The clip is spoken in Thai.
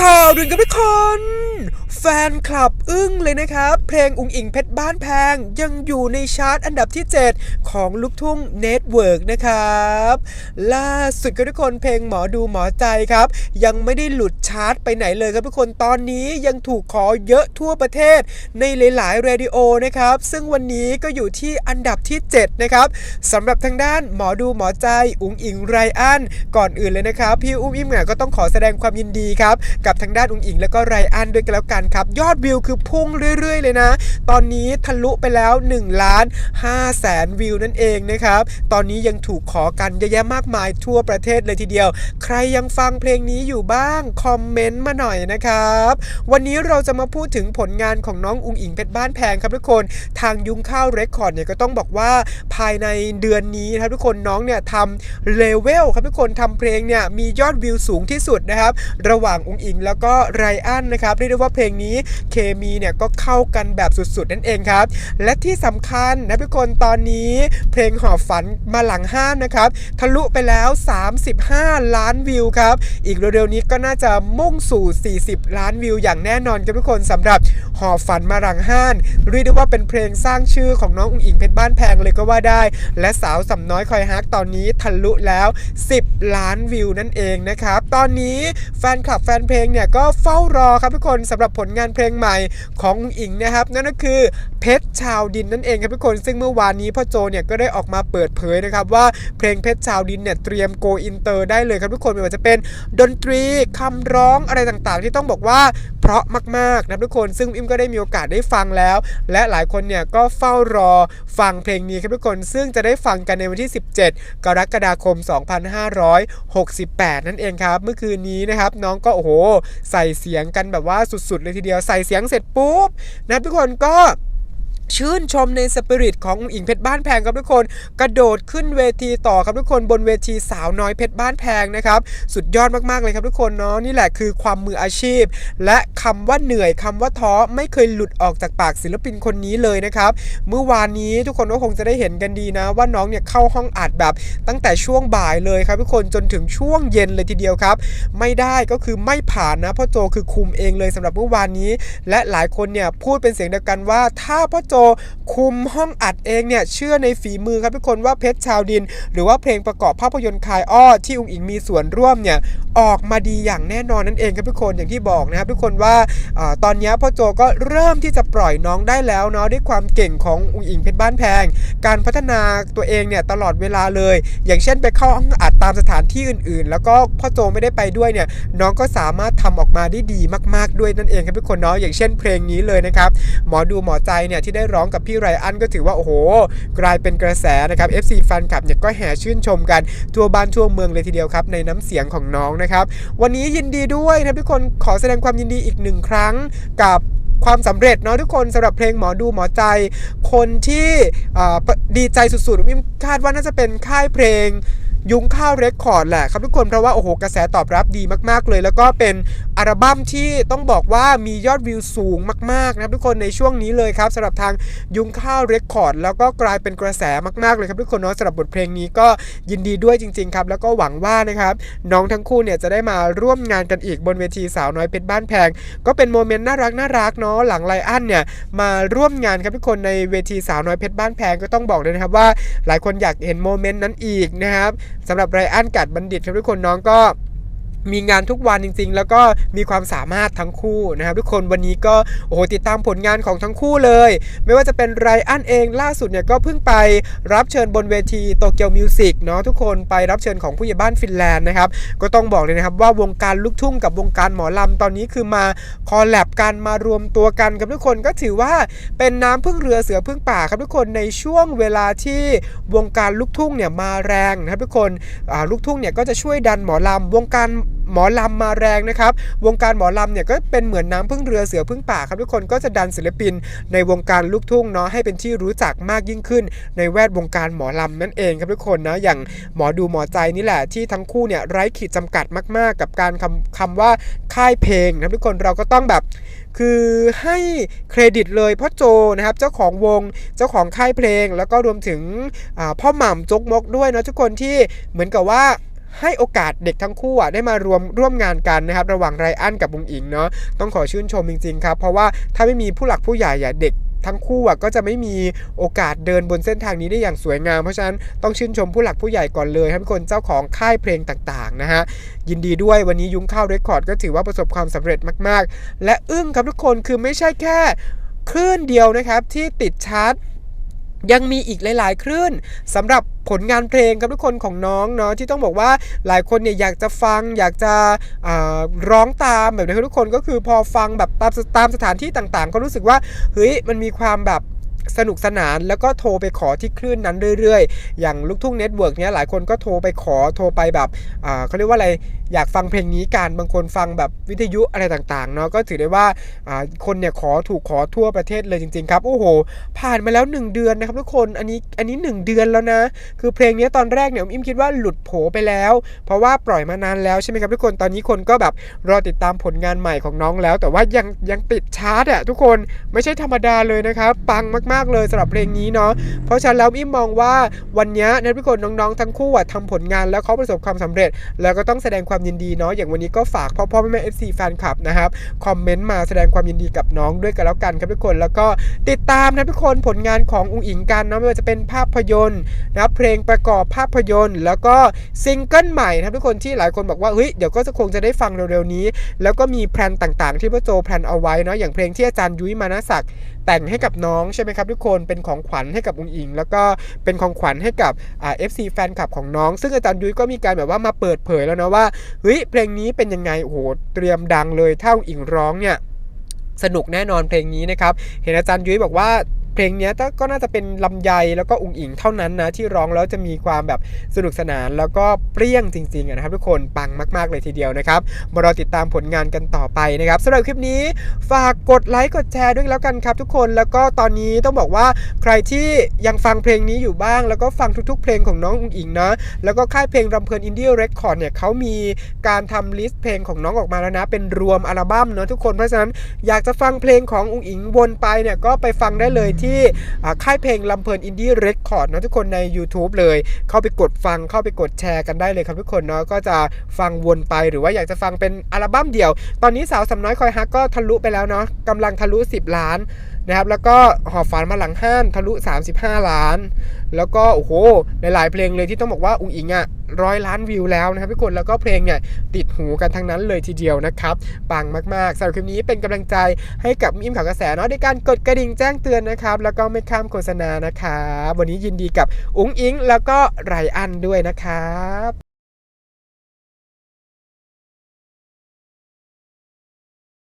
ข่าวด่วนกับทุกคน แฟนคลับอึ้งเลยนะครับ เพลงอุงอิงเพชรบ้านแพง ยังอยู่ในชาร์ตอันดับที่ 7 ของลูกทุ่งเน็ตเวิร์กนะครับ ล่าสุดกับทุกคนเพลงหมอดูหมอใจครับ ยังไม่ได้หลุดชาร์ตไปไหนเลยครับทุกคนตอนนี้ยังถูกขอเยอะทั่วประเทศในหลายๆเรดิโอนะครับ ซึ่งวันนี้ก็อยู่ที่อันดับที่ 7 นะครับสำหรับทางด้านหมอดูหมอใจอุงอิงไรอันก่อนอื่นเลยนะครับ พี่อุ้มอิมเนี่ยก็ต้องขอแสดงความยินดีครับกับทางด้านอุงอิงแล้วก็ไรอันด้วยกันแล้วกันครับ ยอดวิวคือพุ่งเรื่อย ๆ เลยนะ ตอนนี้ทะลุไปแล้ว1ล้าน5แสนวิวนั่นเองนะครับ ตอนนี้ยังถูกขอกันเยอะแยะมากมายทั่วประเทศเลยทีเดียว ใครยังฟังเพลงนี้อยู่บ้าง คอมเมนต์มาหน่อยนะครับ วันนี้เราจะมาพูดถึงผลงานของน้องอุงอิงเพชรบ้านแพงครับทุกคน ทางยุ้งข้าวเรคคอร์ดเนี่ยก็ต้องบอกว่าภายในเดือนนี้นะครับทุกคนน้องเนี่ยทำเลเวลครับทุกคนทำเพลงเนี่ยมียอดวิวสูงที่สุดนะครับ ระหว่างอุงอิงแล้วก็ไรอันนะครับเรียกได้ว่าเพลงนี้เคมีเนี่ยก็เข้ากันแบบสุดๆ นั่นเองครับ และที่สำคัญนะทุกคนตอนนี้เพลงหอบฝันมาหลังห้านนะครับทะลุไปแล้ว 35 ล้านวิวครับ อีกเร็วๆนี้ก็น่าจะมุ่งสู่ 40 ล้านวิวอย่างแน่นอนครับทุกคนสำหรับหอบฝันมาหลังห้านเรียกได้ว่าเป็นเพลงสร้างชื่อของน้องอุงอิงเพชรบ้านแพงเลยก็ว่าได้ และสาวสำน้อยคอยฮักตอนนี้ทะลุแล้ว 10 ล้านวิวนั่นเองนะครับ ตอนนี้แฟนคลับแฟนเพลงเนี่ยก็เฝ้ารอครับทุกคนสำหรับผลงานเพลงใหม่ของอุงอิงนะครับนั่นก็คือเพชรชาวดินนั่นเองครับทุกคน ซึ่งเมื่อวานนี้พ่อโจเนี่ยก็ได้ออกมาเปิดเผยนะครับว่าเพลงเพชรชาวดินเนี่ยเตรียมโกอินเตอร์ได้เลยครับทุกคนไม่ว่าจะเป็นดนตรีคำร้องอะไรต่างๆ ที่ต้องบอกว่า ราะมากๆนะครับทุกคนซึ่งอิมก็ได้มีโอกาสได้ฟังแล้ว และหลายคนเนี่ยก็เฝ้ารอฟังเพลงนี้ครับทุกคนซึ่งจะได้ฟังกันในวันที่ 17 กรกฎาคม 2568 นั่นเองครับ เมื่อคืนนี้นะครับน้องก็โอ้โห ใส่เสียงกันแบบว่าสุดๆเลยทีเดียวใส่เสียงเสร็จปุ๊บนะครับทุกคนก็ ชื่นชมในสปิริตของอุ๋งอิงเพชรบ้านแพงครับทุกคน กระโดดขึ้นเวทีต่อครับทุกคนบนเวทีสาวน้อยเพชรบ้านแพงนะครับสุดยอดมากๆเลยครับทุกคนเนาะนี่แหละคือความมืออาชีพ และคำว่าเหนื่อยคำว่าท้อไม่เคยหลุดออกจากปากศิลปินคนนี้เลยนะครับเมื่อวานนี้ทุกคนก็คงจะได้เห็นกันดีนะ ว่าน้องเนี่ยเข้าห้องอัดแบบ ตั้งแต่ช่วงบ่ายเลยครับทุกคนจนถึงช่วงเย็นเลยทีเดียวครับ ไม่ได้ก็คือไม่ผ่านนะพ่อโจคือคุมเองเลยสำหรับเมื่อวานนี้ และหลายคนเนี่ยพูดเป็นเสียงเดียวกันว่าถ้าพ่อโจคุมห้องอัดเองเนี่ยเชื่อในฝีมือครับทุกคนว่าเพชรชาวดิน หรือว่าเพลงประกอบภาพยนตร์คายอ้อที่อุงอิงมีส่วนร่วมเนี่ยออกมาดีอย่างแน่นอนนั่นเองครับทุกคนอย่างที่บอกนะครับทุกคนว่าอตอนนี้พ่อโจก็เริ่มที่จะปล่อยน้องได้แล้วเนาะด้วยความเก่งของอุงอิงเพชรบ้านแพง การพัฒนาตัวเองเนี่ยตลอดเวลาเลย อย่างเช่นไปเข้าห้องอัดตามสถานที่อื่นๆ แล้วก็พ่อโจไม่ได้ไปด้วยเนี่ยน้องก็สามารถทำออกมาได้ดีมาก ๆด้วยนั่นเองครับทุกคนเนาะอย่างเช่นเพลงนี้เลยนะครับหมอดูหมอใจเนี่ยที่ได้ร้องกับพี่ไรอันก็ถือว่าโอ้โห กลายเป็นกระแสนะครับ FC แฟนคลับเนี่ยก็แห่ชื่นชมกันทั่วบ้านทั่วเมืองเลยทีเดียวครับ ในน้ำเสียงของน้องนะครับ วันนี้ยินดีด้วยนะครับทุกคนขอแสดงความยินดีอีกหนึ่งครั้งกับความสำเร็จเนาะทุกคนสำหรับเพลงหมอดูหมอใจ คนที่ดีใจสุดๆมิมคาดว่าน่าจะเป็นค่ายเพลง ยุ้งข้าวเรคคอร์ดแหละครับทุกคนเพราะว่าโอ้โหกระแสตอบรับดีมาก ๆ เลย แล้วก็เป็นอัลบั้มที่ต้องบอกว่ามียอดวิวสูงมากๆนะครับทุกคนในช่วงนี้เลยครับสำหรับทางยุ้งข้าวเรคคอร์ดแล้วก็กลายเป็นกระแสมากๆเลยครับทุกคนเนาะสำหรับบทเพลงนี้ก็ยินดีด้วยจริง ๆ ครับ แล้วก็หวังว่านะครับน้องทั้งคู่เนี่ยจะได้มาร่วมงานกันอีกบนเวทีสาวน้อยเพชรบ้านแพง ก็เป็นโมเมนต์น่ารักน่ารักเนาะหลังไลอันเนี่ยมาร่วมงานครับทุกคนในเวทีสาวน้อยเพชรบ้านแพงก็ต้องบอกเลยนะครับว่าหลายคนอยากเห็นโมเมนต์นั้นอีกนะครับสำหรับไรอันกัดบัณฑิตครับทุกคนน้องก็ มีงานทุกวันจริง ๆ แล้วก็มีความสามารถทั้งคู่นะครับทุกคนวันนี้ก็โอ้โหติดตามผลงานของทั้งคู่เลย ไม่ว่าจะเป็นไรอันเองล่าสุดเนี่ยก็เพิ่งไปรับเชิญบนเวทีโตเกียวมิวสิกเนาะทุกคนไปรับเชิญของผู้ใหญ่บ้านฟินแลนด์นะครับก็ต้องบอกเลยนะครับว่าวงการลูกทุ่งกับวงการหมอลำตอนนี้คือมาคอลแลบกันมารวมตัวกันครับทุกคนก็ถือว่าเป็นน้ำพึ่งเรือเสือพึ่งป่าครับทุกคนในช่วงเวลาที่วงการลูกทุ่งเนี่ยมาแรงนะครับทุกคนลูกทุ่งเนี่ยก็จะช่วยดันหมอลำวงการ หมอลำมาแรงนะครับ วงการหมอลำเนี่ยก็เป็นเหมือนน้ำพึ่งเรือเสือพึ่งป่าครับทุกคนก็จะดันศิลปิน ในวงการลูกทุ่งเนาะให้เป็นที่รู้จักมากยิ่งขึ้น ในแวดวงการหมอลำนั่นเองครับทุกคนนะอย่างหมอดูหมอใจนี่แหละที่ทั้งคู่เนี่ยไร้ขีดจำกัดมาก ๆ กับการคำคำว่าค่ายเพลงนะทุกคนเราก็ต้องแบบคือให้เครดิตเลยพ่อโจนะครับเจ้าของวงเจ้าของค่ายเพลง แล้วก็รวมถึงพ่อหม่ำจกมกด้วยนะทุกคนที่เหมือนกับว่า ให้โอกาสเด็กทั้งคู่อะได้มารวมร่วมงานกันนะครับระหว่างไรอันกับอุงอิงเนาะต้องขอชื่นชมจริงๆครับเพราะว่าถ้าไม่มีผู้หลักผู้ใหญ่อะเด็กทั้งคู่อะก็จะไม่มีโอกาสเดินบนเส้นทางนี้ได้อย่างสวยงาม เพราะฉะนั้นต้องชื่นชมผู้หลักผู้ใหญ่ก่อนเลยครับทุกคนเจ้าของค่ายเพลงต่างๆนะฮะยินดีด้วยวันนี้ยุ้งข้าวเรคคอร์ดก็ถือว่าประสบความสำเร็จมากๆ และอึ้งครับทุกคนคือไม่ใช่แค่คลื่นเดียวนะครับที่ติดชาร์ต ยังมีอีกหลาย ๆ คลื่นสำหรับผลงานเพลงครับทุกคนของน้องเนาะที่ต้องบอกว่าหลายคนเนี่ยอยากจะฟังอยากจะร้องตามแบบนี้ทุกคนก็คือพอฟังแบบตามตามสถานที่ต่าง ๆ ก็รู้สึกว่าเฮ้ยมันมีความแบบ สนุกสนานแล้วก็โทรไปขอที่คลื่นนั้นเรื่อยๆ อย่างลูกทุ่งเน็ตเวิร์กเนี้ยหลายคนก็โทรไปขอโทรไปแบบอ่าเขาเรียกว่าอะไรอยากฟังเพลงนี้กันบางคนฟังแบบวิทยุอะไรต่างๆเนาะก็ถือได้ว่าอ่าคนเนี่ยขอถูกขอทั่วประเทศเลยจริงๆครับโอ้โห ผ่านมาแล้ว 1 เดือนนะครับทุกคนอันนี้อันนี้ 1 เดือนแล้วนะ คือเพลงนี้ตอนแรกเนี่ยอิมคิดว่าหลุดโผไปแล้ว เพราะว่าปล่อยมานานแล้วใช่ไหมครับทุกคนตอนนี้คนก็แบบรอติดตามผลงานใหม่ของน้องแล้ว แต่ว่ายังยังติดชาร์ตอะทุกคนไม่ใช่ธรรมดาเลยนะครับปังมากๆเลยสำหรับเพลงนี้เนาะเพราะฉะนั้นแล้วอิมมองว่าวันนี้นะทุกคนน้องๆทั้งคู่อะทำผลงานแล้วเขาประสบความสำเร็จ แล้วก็ต้องแสดงความยินดีเนาะอย่างวันนี้ก็ฝากพ่อพ่อแม่แม่เอฟซีแฟนคลับนะครับคอมเมนต์มาแสดงความยินดีกับน้องด้วยกันแล้วกันครับทุกคนแล้วก็ติดตามนะทุกคนผลงานของอุ๋งอิงกันเนาะไม่ว่าจะเป็นภาพยนตร์นะเพลงประกอบภาพยนตร์ แล้วก็ซิงเกิลใหม่นะครับทุกคนที่หลายคนบอกว่าเฮ้ยเดี๋ยวก็จะคงจะได้ฟังเร็วๆนี้ แล้วก็มีแพลนต่างๆ ที่พ่อโจแพลนเอาไว้เนาะอย่างเพลงที่อาจารย์ยุ้ยมานะศักดิ์ แต่งให้กับน้องใช่ไหมครับทุกคนเป็นของขวัญให้กับอุงอิง แล้วก็เป็นของขวัญให้กับเอฟซีแฟนคลับของน้อง ซึ่งอาจารย์ยุ้ยก็มีการแบบว่ามาเปิดเผยแล้วนะว่าเฮ้ยเพลงนี้เป็นยังไงโอ้โหเตรียมดังเลยถ้าอุงอิงร้องเนี่ยสนุกแน่นอนเพลงนี้นะครับ เห็นอาจารย์ยุ้ยบอกว่า เพลงนี้ก็น่าจะเป็นลำไยแล้วก็อุ๋งอิงเท่านั้นนะที่ร้องแล้วจะมีความแบบสนุกสนานแล้วก็เปรี้ยงจริงๆนะครับทุกคนปังมากๆเลยทีเดียวนะครับมารอติดตามผลงานกันต่อไปนะครับสำหรับคลิปนี้ฝากกดไลค์กดแชร์ด้วยแล้วกันครับ ทุกคนแล้วก็ตอนนี้ต้องบอกว่าใครที่ยังฟังเพลงนี้อยู่บ้าง แล้วก็ฟังทุกๆ เพลงของน้องอุ๋งอิงนะแล้วก็ค่ายเพลงรำเพลินอินดี้เรคคอร์ดเนี่ยเขามีการทำลิสต์เพลงของน้องออกมาแล้วนะ เป็นรวมอัลบั้มเนาะทุกคนเพราะฉะนั้นอยากจะฟังเพลงของอุ๋งอิงวนไปเนี่ยก็ไปฟังได้เลยที่อ่ค่ายเพลงลำเพลินอินดี้เรคคอร์ดนะทุกคนใน YouTube เลย เข้าไปกดฟังเข้าไปกดแชร์กันได้เลยครับทุกคนเนาะก็จะฟังวนไปหรือว่าอยากจะฟังเป็นอัลบั้มเดี่ยว ตอนนี้สาวสำน้อยคอยฮักก็ทะลุไปแล้วเนาะกำลังทะลุ 10 ล้านนะครับแล้วก็หอบฝันมาหลังห้านทะลุ 35 ล้าน แล้วก็โอ้โหหลายๆเพลงเลยที่ต้องบอกว่าอุ๋งอิงอะ ร้อยล้านวิวแล้วนะครับทุกคนแล้วก็เพลงเนี่ยติดหูกันทั้งนั้นเลยทีเดียวนะครับปังมากๆสำหรับคลิปนี้เป็นกำลังใจให้กับอิมข่าวกระแสเนาะด้วยการกดกระดิ่งแจ้งเตือนนะครับ แล้วก็ไม่ข้ามโฆษณานะครับวันนี้ยินดีกับอุ้งอิงแล้วก็ไรอันด้วยนะครับ